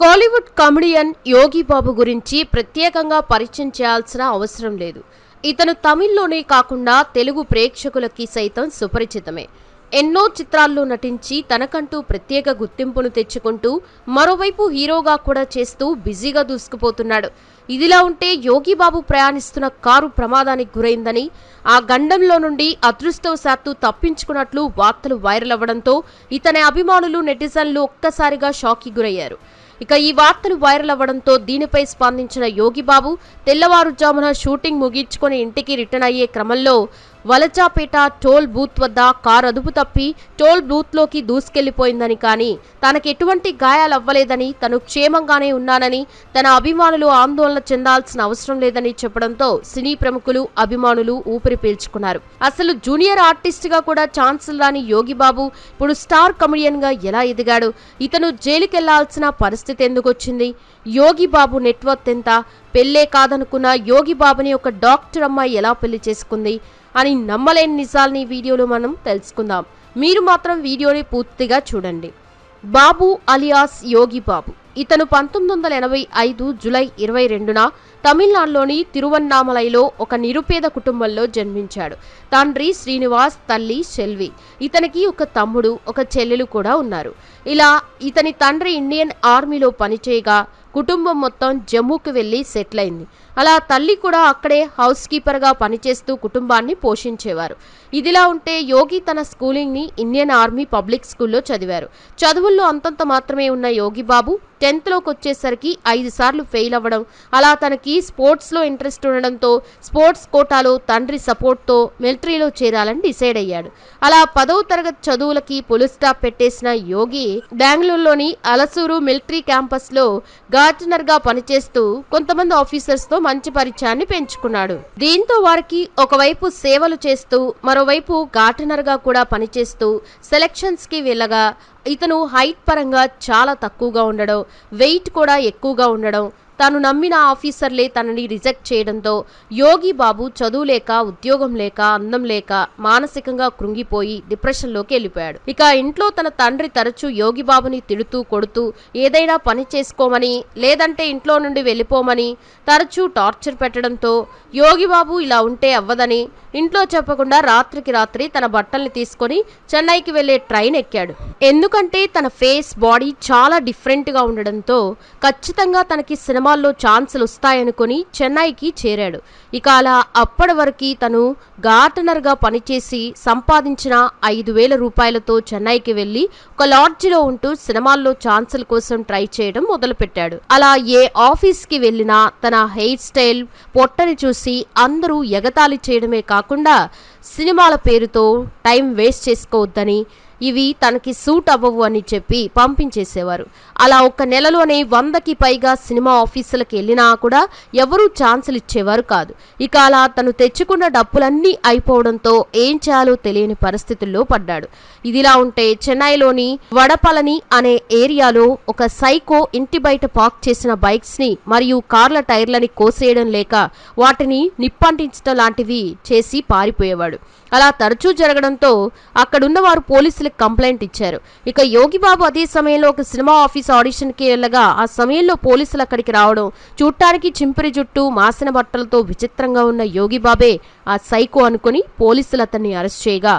Kollywood comedian యోగి బాబు గురించి ప్రత్యేకంగా పరిచయం చేయాల్సిన అవసరం లేదు. ఇతను తమిళ్ళోనే కాకుండా తెలుగు ప్రేక్షకులకి సైతం సుపరిచితమే. ఎన్నో చిత్రాల్లో నటించి తనకంటూ ప్రత్యేక గుర్తింపును తెచ్చుకుంటూ మరోవైపు హీరోగా కూడా చేస్తూ బిజీగా దూసుకుపోతున్నాడు. ఇదిలా ఉంటే యోగి బాబు ప్రయాణిస్తున్న కారు ప్రమాదానికి గురైందని ఆ గండంలో నుండి అదృష్టవశాత్తు తప్పించుకున్నట్లు వార్తలు వైరల్ అవ్వడంతో ఇతని అభిమానులు నెటిజన్లు ఒక్కసారిగా షాక్కి గురయ్యారు. ఇక ఈ వార్తలు వైరల్ అవ్వడంతో దీనిపై స్పందించిన యోగిబాబు తెల్లవారుజామున షూటింగ్ ముగించుకొని ఇంటికి రిటర్న్ అయ్యే క్రమంలో వలచాపేట టోల్ బూత్ వద్ద కారు అదుపు తప్పి టోల్ బూత్లోకి దూసుకెళ్ళిపోయిందని కానీ తనకు ఎటువంటి గాయాలు అవ్వలేదని తను క్షేమంగానే ఉన్నానని తన అభిమానులు ఆందోళన చెందాల్సిన అవసరం లేదని చెప్పడంతో సినీ ప్రముఖులు అభిమానులు ఊపిరి పీల్చుకున్నారు. అసలు జూనియర్ ఆర్టిస్ట్గా కూడా ఛాన్స్ రాని యోగిబాబు ఇప్పుడు స్టార్ కమెడియన్గా ఎలా ఎదిగాడు? ఇతను జైలుకెళ్ళాల్సిన పరిస్థితి ఎందుకొచ్చింది? యోగిబాబు యోగి బాబు నెట్వర్క్ ఎంత? పెళ్ళే కాదనుకున్న యోగి బాబుని ఒక డాక్టర్ అమ్మాయి ఎలా పెళ్ళి చేసుకుంది? అని నమ్మలేని నిజాల్ని వీడియోలో మనం తెలుసుకుందాం. మీరు మాత్రం వీడియోని పూర్తిగా చూడండి. బాబు అలియాస్ యోగి బాబు. ఇతను పంతొమ్మిది వందల ఎనభై ఐదు జులై ఇరవై రెండున తమిళనాడులోని తిరువన్నామలైలో ఒక నిరుపేద కుటుంబంలో జన్మించాడు. తండ్రి శ్రీనివాస్ తల్లి సెల్వి. ఇతనికి ఒక తమ్ముడు ఒక చెల్లెలు కూడా ఉన్నారు. ఇలా ఇతని తండ్రి ఇండియన్ ఆర్మీలో పనిచేయగా కుటుంబం మొత్తం జమ్మూకి వెళ్ళి సెటిల్ అయింది. అలా తల్లి కూడా అక్కడే హౌస్ కీపర్గా పనిచేస్తూ కుటుంబాన్ని పోషించేవారు. ఇదిలా ఉంటే యోగి తన స్కూలింగ్ని ఇండియన్ ఆర్మీ పబ్లిక్ స్కూల్లో చదివారు. చదువుల్లో అంతంత మాత్రమే ఉన్న యోగి బాబు టెన్త్లోకి వచ్చేసరికి ఐదు సార్లు ఫెయిల్ అవ్వడం అలా తనకి స్పోర్ట్స్లో ఇంట్రెస్ట్ ఉండడంతో స్పోర్ట్స్ కోటాలో తండ్రి సపోర్ట్తో మిలిటరీలో చేరాలని డిసైడ్ అయ్యాడు. అలా పదవ తరగతి చదువులకి పులి స్టాప్ పెట్టేసిన యోగి బెంగళూరులోని అలసూరు మిలిటరీ క్యాంపస్లో గార్డెనర్గా పనిచేస్తూ కొంతమంది ఆఫీసర్స్తో మంచి పరిచయాన్ని పెంచుకున్నాడు. దీంతో వారికి ఒకవైపు సేవలు చేస్తూ మరోవైపు గార్డెనర్గా కూడా పనిచేస్తూ సెలక్షన్స్కి వెళ్ళగా ఇతను హైట్ పరంగా చాలా తక్కువగా ఉండడం వెయిట్ కూడా ఎక్కువగా ఉండడం తాను నమ్మిన ఆఫీసర్లే తనని రిజెక్ట్ చేయడంతో యోగి బాబు చదువు లేక ఉద్యోగం లేక అందం లేక మానసికంగా కృంగిపోయి డిప్రెషన్లోకి వెళ్ళిపోయాడు. ఇక ఇంట్లో తన తండ్రి తరచూ యోగి బాబుని తిడుతూ కొడుతూ ఏదైనా పని చేసుకోమని లేదంటే ఇంట్లో నుండి వెళ్ళిపోమని తరచూ టార్చర్ పెట్టడంతో యోగి బాబు ఇలా ఉంటే అవ్వదని ఇంట్లో చెప్పకుండా రాత్రికి రాత్రి తన బట్టల్ని తీసుకొని చెన్నైకి వెళ్ళే ట్రైన్ ఎక్కాడు. ఎందుకంటే తన ఫేస్ బాడీ చాలా డిఫరెంట్గా ఉండడంతో ఖచ్చితంగా తనకి సినిమాల్లో ఛాన్సులు వస్తాయనుకొని చెన్నైకి చేరాడు. ఇక అలా అప్పటి వరకు తను గార్టనర్గా పనిచేసి సంపాదించిన ఐదు వేల రూపాయలతో చెన్నైకి వెళ్ళి ఒక లాడ్జిలో ఉంటూ సినిమాల్లో ఛాన్సుల కోసం ట్రై చేయడం మొదలుపెట్టాడు. అలా ఏ ఆఫీస్కి వెళ్ళినా తన హెయిర్ స్టైల్ పొట్టని చూసి అందరూ ఎగతాళి చేయడమే కాకుండా సినిమాల పేరుతో టైం వేస్ట్ చేసుకోవద్దని ఇవి తనకి సూట్ అవ్వవు అని చెప్పి పంపించేసేవారు. అలా ఒక నెలలోనే వందకి పైగా సినిమా ఆఫీసులకు వెళ్ళినా కూడా ఎవరూ ఛాన్సులు ఇచ్చేవారు కాదు. ఇక అలా తను తెచ్చుకున్న డబ్బులన్నీ అయిపోవడంతో ఏం చేయాలో తెలియని పరిస్థితుల్లో పడ్డాడు. ఇదిలా ఉంటే చెన్నైలోని వడపలని అనే ఏరియాలో ఒక సైకో ఇంటి బయట పార్క్ చేసిన బైక్స్ని మరియు కార్ల టైర్లని కోసేయడం లేక వాటిని నిప్పంటించడం లాంటివి చేసి పారిపోయేవాడు. అలా తరచూ జరగడంతో అక్కడున్న వారు పోలీసులకు కంప్లైంట్ ఇచ్చారు. ఇక యోగిబాబు అదే సమయంలో ఒక సినిమా ఆఫీస్ ఆడిషన్కి వెళ్ళగా ఆ సమయంలో పోలీసులు అక్కడికి రావడం చూడటానికి చింపిరి జుట్టు మాసిన బట్టలతో విచిత్రంగా ఉన్న యోగిబాబే ఆ సైకో అనుకుని పోలీసులు అతన్ని అరెస్ట్ చేయగా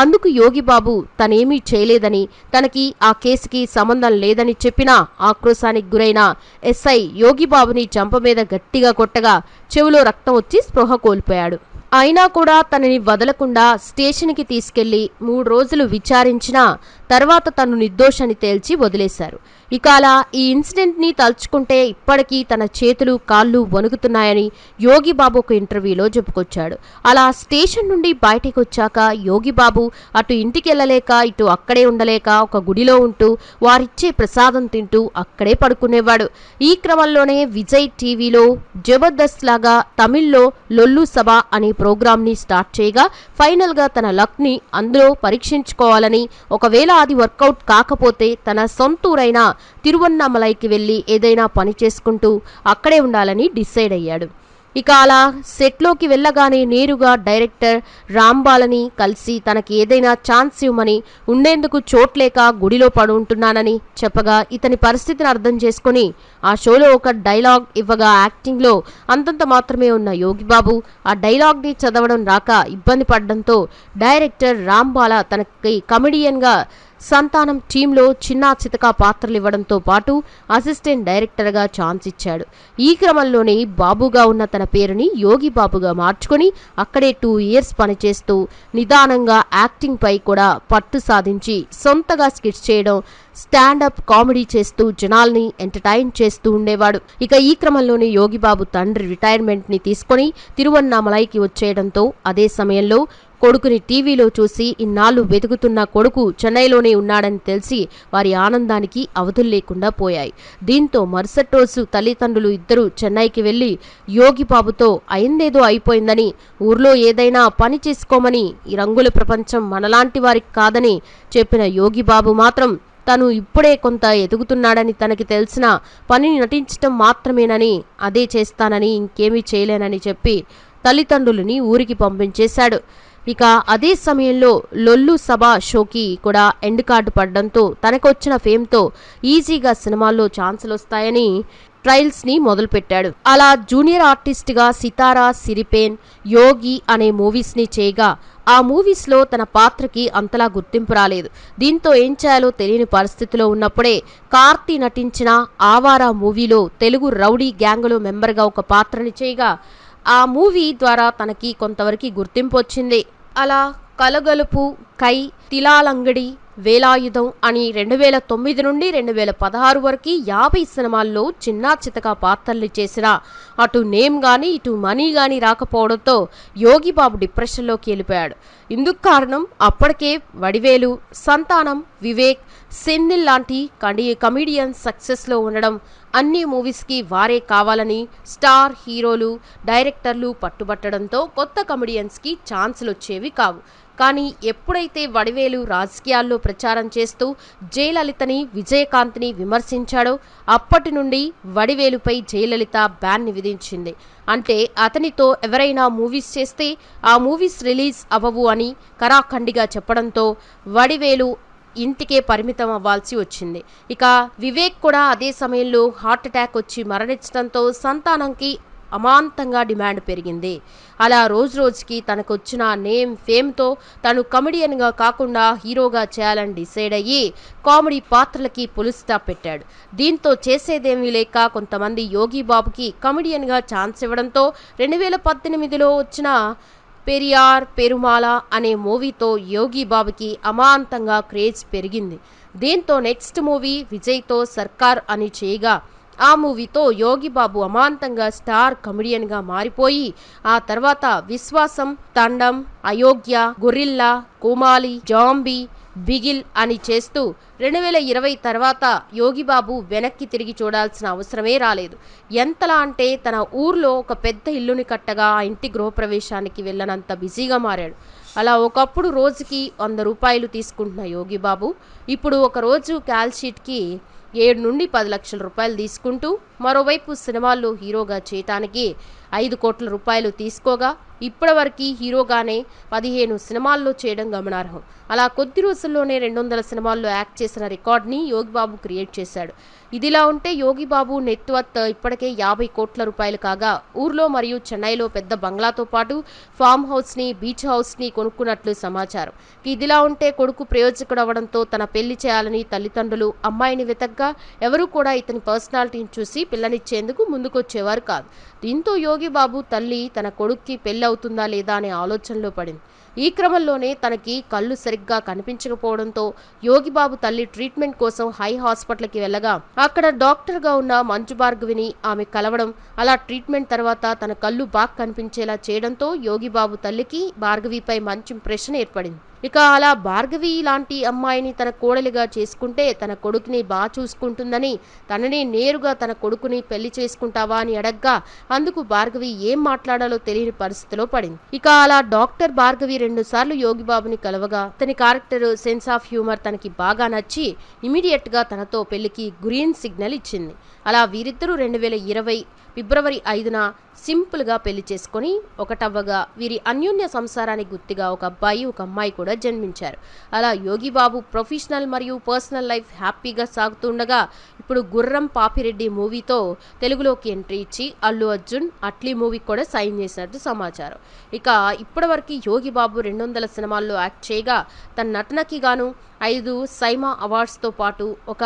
అందుకు యోగిబాబు తనేమీ చేయలేదని తనకి ఆ కేసుకి సంబంధం లేదని చెప్పినా ఆక్రోశానికి గురైన ఎస్ఐ యోగిబాబుని చంప మీద గట్టిగా కొట్టగా చెవిలో రక్తం వచ్చి స్పృహ కోల్పోయాడు. అయినా కూడా తనని వదలకుండా స్టేషన్కి తీసుకెళ్ళి మూడు రోజులు విచారించినా తర్వాత తను నిర్దోషని తేల్చి వదిలేశారు. ఇక అలా ఈ ఇన్సిడెంట్ని తలుచుకుంటే ఇప్పటికీ తన చేతులు కాళ్ళు వణుకుతున్నాయని యోగిబాబు ఒక ఇంటర్వ్యూలో చెప్పుకొచ్చాడు. అలా స్టేషన్ నుండి బయటికి వచ్చాక యోగి బాబు అటు ఇంటికి వెళ్ళలేక ఇటు అక్కడే ఉండలేక ఒక గుడిలో ఉంటూ వారిచ్చే ప్రసాదం తింటూ అక్కడే పడుకునేవాడు. ఈ క్రమంలోనే విజయ్ టీవీలో జబర్దస్త్ లాగా తమిళ్ళో లొల్లు సభ అనే ప్రోగ్రామ్ని స్టార్ట్ చేయగా ఫైనల్గా తన లక్ని అందులో పరీక్షించుకోవాలని ఒకవేళ అది వర్కౌట్ కాకపోతే తన సొంతూరైన తిరువన్నామలైకి వెళ్ళి ఏదైనా పని చేసుకుంటూ అక్కడే ఉండాలని డిసైడ్ అయ్యాడు. ఇక అలా సెట్లోకి వెళ్ళగానే నేరుగా డైరెక్టర్ రాంబాలని కలిసి తనకి ఏదైనా ఛాన్స్ ఇవ్వమని ఉండేందుకు చోట్లేక గుడిలో పడుంటున్నానని చెప్పగా ఇతని పరిస్థితిని అర్థం చేసుకుని ఆ షోలో ఒక డైలాగ్ ఇవ్వగా యాక్టింగ్లో అంతంత మాత్రమే ఉన్న యోగిబాబు ఆ డైలాగ్ని చదవడం రాక ఇబ్బంది పడడంతో డైరెక్టర్ రాంబాల తనకి కమెడియన్గా సంతానం టీంలో చిన్నా చితక పాత్రలు ఇవ్వడంతో పాటు అసిస్టెంట్ డైరెక్టర్గా ఛాన్స్ ఇచ్చాడు. ఈ క్రమంలోనే బాబుగా ఉన్న తన పేరుని యోగి బాబుగా మార్చుకొని అక్కడే టూ ఇయర్స్ పనిచేస్తూ నిదానంగా యాక్టింగ్ పై కూడా పట్టు సాధించి సొంతగా స్కిట్స్ చేయడం స్టాండప్ కామెడీ చేస్తూ జనాల్ని ఎంటర్టైన్ చేస్తూ ఉండేవాడు. ఇక ఈ క్రమంలోనే యోగిబాబు తండ్రి రిటైర్మెంట్ని తీసుకొని తిరువన్నామలైకి వచ్చేయడంతో అదే సమయంలో కొడుకుని టీవీలో చూసి ఇన్నాళ్ళు వెతుకుతున్న కొడుకు చెన్నైలోనే ఉన్నాడని తెలిసి వారి ఆనందానికి అవధులు లేకుండా పోయాయి. దీంతో మరుసటి రోజు తల్లిదండ్రులు ఇద్దరూ చెన్నైకి వెళ్ళి యోగిబాబుతో అయిందేదో అయిపోయిందని ఊర్లో ఏదైనా పని చేసుకోమని ఈ రంగుల ప్రపంచం మనలాంటి వారికి కాదని చెప్పిన యోగిబాబు మాత్రం తను ఇప్పుడే కొంత ఎదుగుతున్నాడని తనకి తెలిసిన పనిని నటించటం మాత్రమేనని అదే చేస్తానని ఇంకేమీ చేయలేనని చెప్పి తల్లిదండ్రులని ఊరికి పంపించేశాడు. ఇక అదే సమయంలో లొల్లు సభ షోకి కూడా ఎండ్ కార్డు పడడంతో తనకొచ్చిన ఫేమ్తో ఈజీగా సినిమాల్లో ఛాన్సులు వస్తాయని ట్రయల్స్ని మొదలుపెట్టాడు. అలా జూనియర్ ఆర్టిస్ట్గా సితారా సిరిపేన్ యోగి అనే మూవీస్ని చేయగా ఆ మూవీస్లో తన పాత్రకి అంతలా గుర్తింపు రాలేదు. దీంతో ఏం చేయాలో తెలియని పరిస్థితిలో ఉన్నప్పుడే కార్తీ నటించిన ఆవారా మూవీలో తెలుగు రౌడీ గ్యాంగులో మెంబర్గా ఒక పాత్రని చేయగా ఆ మూవీ ద్వారా తనకి కొంతవరకు గుర్తింపు వచ్చింది. అలా కలగలుపు కై తిలాలంగడి వేలాయుధం అని రెండు వేల తొమ్మిది నుండి రెండు వేల పదహారు వరకు యాభై సినిమాల్లో చిన్నా చితక పాత్రలు చేసిన అటు నేమ్ గాని ఇటు మనీ గాని రాకపోవడంతో యోగిబాబు డిప్రెషన్లోకి వెళ్ళిపోయాడు. ఇందుకు కారణం అప్పటికే వడివేలు సంతానం వివేక్ సెన్నిల్ లాంటి కండి కమిడియన్ సక్సెస్లో ఉండడం అన్ని మూవీస్కి వారే కావాలని స్టార్ హీరోలు డైరెక్టర్లు పట్టుబట్టడంతో కొత్త కమెడియన్స్కి ఛాన్సులు వచ్చేవి కావు. కానీ ఎప్పుడైతే వడివేలు రాజకీయాల్లో ప్రచారం చేస్తూ జయలలితని విజయకాంత్ని విమర్శించాడో అప్పటి నుండి వడివేలుపై జయలలిత బ్యాన్ని విధించింది అంటే అతనితో ఎవరైనా మూవీస్ చేస్తే ఆ మూవీస్ రిలీజ్ అవ్వవు అని కరాఖండిగా చెప్పడంతో వడివేలు ఇంటికే పరిమితం అవ్వాల్సి వచ్చింది. ఇక వివేక్ కూడా అదే సమయంలో హార్ట్ అటాక్ వచ్చి మరణించడంతో సంతానంకి అమాంతంగా డిమాండ్ పెరిగింది. అలా రోజు రోజుకి తనకు వచ్చిన నేమ్ ఫేమ్తో తను కమెడియన్గా కాకుండా హీరోగా చేయాలని డిసైడ్ అయ్యి కామెడీ పాత్రలకి పులుస్తా పెట్టాడు. దీంతో చేసేదేమీ లేక కొంతమంది యోగి బాబుకి కమెడియన్గా ఛాన్స్ ఇవ్వడంతో రెండు వేల పద్దెనిమిదిలో వచ్చిన పెరియార్ పెరుమాల అనే మూవీతో యోగి బాబుకి అమాంతంగా క్రేజ్ పెరిగింది. దీంతో నెక్స్ట్ మూవీ విజయ్తో సర్కార్ అని చేయగా ఆ మూవీతో యోగి బాబు అమాంతంగా స్టార్ కమెడియన్గా మారిపోయి ఆ తర్వాత విశ్వాసం తండం అయోగ్య గొరిల్లా కోమాలి జాంబీ బిగిల్ అని చేస్తూ రెండు వేల ఇరవై తర్వాత యోగిబాబు వెనక్కి తిరిగి చూడాల్సిన అవసరమే రాలేదు. ఎంతలా అంటే తన ఊర్లో ఒక పెద్ద ఇల్లుని కట్టగా ఆ ఇంటి గృహప్రవేశానికి వెళ్ళనంత బిజీగా మారాడు. అలా ఒకప్పుడు రోజుకి వంద రూపాయలు తీసుకుంటున్న యోగిబాబు ఇప్పుడు ఒకరోజు క్యాల్షీట్కి ఏడు నుండి పది లక్షల రూపాయలు తీసుకుంటూ మరోవైపు సినిమాల్లో హీరోగా చేయటానికి ఐదు కోట్ల రూపాయలు తీసుకోగా ఇప్పటివరకు హీరోగానే పదిహేను సినిమాల్లో చేయడం గమనార్హం. అలా కొద్ది రోజుల్లోనే రెండు వందల సినిమాల్లో యాక్ట్ చేసిన రికార్డ్ని యోగిబాబు క్రియేట్ చేశాడు. ఇదిలా ఉంటే యోగిబాబు నెట్వర్త్ ఇప్పటికే యాభై కోట్ల రూపాయలు కాగా ఊర్లో మరియు చెన్నైలో పెద్ద బంగ్లాతో పాటు ఫామ్ హౌస్ని బీచ్ హౌస్ని కొనుక్కున్నట్లు సమాచారం. ఇదిలా ఉంటే కొడుకు ప్రయోజకుడు అవడంతో తన పెళ్ళి చేయాలని తల్లిదండ్రులు అమ్మాయిని వెతగ్గా ఎవరూ కూడా ఇతని పర్సనాలిటీని చూసి పిల్లనిచ్చేందుకు ముందుకొచ్చేవారు కాదు. దీంతో యోగి యోగిబాబు తల్లి తన కొడుక్కి పెళ్ళవుతుందా లేదా అనే ఆలోచనలో పడింది. ఈ క్రమంలోనే తనకి కళ్ళు సరిగ్గా కనిపించకపోవడంతో యోగిబాబు తల్లి ట్రీట్మెంట్ కోసం హై హాస్పిటల్కి వెళ్ళగా అక్కడ డాక్టర్గా ఉన్న మంజు భార్గవిని ఆమె కలవడం అలా ట్రీట్మెంట్ తర్వాత తన కళ్ళు బాగా కనిపించేలా చేయడంతో యోగిబాబు తల్లికి భార్గవిపై మంచి ఇంప్రెషన్ ఏర్పడింది. ఇక అలా భార్గవి లాంటి అమ్మాయిని తన కోడలిగా చేసుకుంటే తన కొడుకుని బాగా చూసుకుంటుందని తనని నేరుగా తన కొడుకుని పెళ్ళి చేసుకుంటావా అని అడగ్గా అందుకు భార్గవి ఏం మాట్లాడాలో తెలియని పరిస్థితిలో పడింది. ఇక అలా డాక్టర్ భార్గవి రెండు సార్లు యోగిబాబుని కలవగా తన క్యారెక్టర్ సెన్స్ ఆఫ్ హ్యూమర్ తనకి బాగా నచ్చి ఇమీడియట్గా తనతో పెళ్ళికి గ్రీన్ సిగ్నల్ ఇచ్చింది. అలా వీరిద్దరూ రెండు వేల ఇరవై ఫిబ్రవరి ఐదున సింపుల్గా పెళ్ళి చేసుకొని ఒకటవ్వగా వీరి అన్యోన్య సంసారానికి గుర్తుగా ఒక అబ్బాయి ఒక అమ్మాయి కూడా జన్మించారు. అలా యోగి బాబు ప్రొఫెషనల్ మరియు పర్సనల్ లైఫ్ హ్యాపీగా సాగుతుండగా ఇప్పుడు గుర్రం పాపిరెడ్డి మూవీతో తెలుగులోకి ఎంట్రీ ఇచ్చి అల్లు అర్జున్ అట్లీ మూవీకి కూడా సైన్ చేసినట్టు సమాచారం. ఇక ఇప్పటివరకు యోగి బాబు రెండు వందల సినిమాల్లో యాక్ట్ చేయగా తన నటనకి గాను ఐదు సైమా అవార్డ్స్తో పాటు ఒక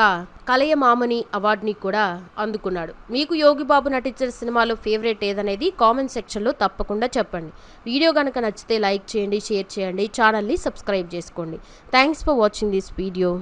కలయమామని అవార్డుని కూడా అందుకున్నాడు. మీకు యోగి బాబు నటించిన సినిమాలో ఫేవరెట్ ఏదనేది కామెంట్ సెక్షన్లో తప్పకుండా చెప్పండి. వీడియో కనుక నచ్చితే లైక్ చేయండి షేర్ చేయండి ఛానల్ని సబ్స్క్రైబ్ చేసుకోండి. Thanks for watching this video.